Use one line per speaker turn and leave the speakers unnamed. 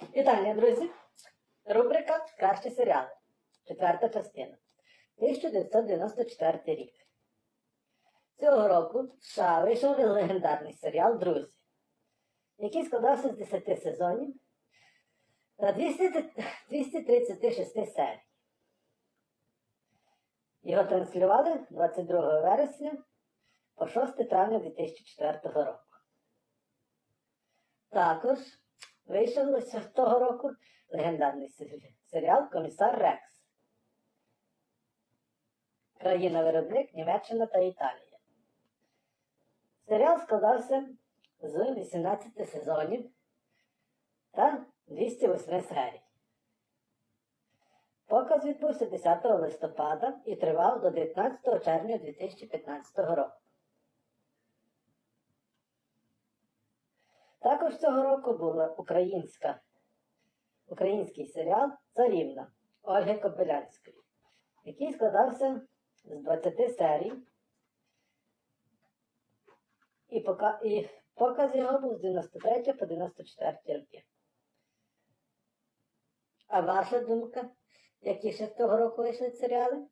Вітання, друзі! Рубрика Кращі серіали. Четверта частина. 1994 рік. Цього року в США вийшов легендарний серіал Друзі, який складався з 10 сезонів та 236 серій. Його транслювали 22 вересня по 6 травня 2004 року. Також вийшов того року легендарний серіал Комісар Рекс. Країна-виробник Німеччина та Італія. Серіал складався з 18 сезонів та 208 серій. Показ відбувся 10 листопада і тривав до 19 червня 2015 року. Також цього року українська, український серіал Царівна Ольги Кобилянської, який складався з 20 серій. І, пока, і показ його був з 93 по 94 роки. А ваша думка, які ще того року вийшли серіали?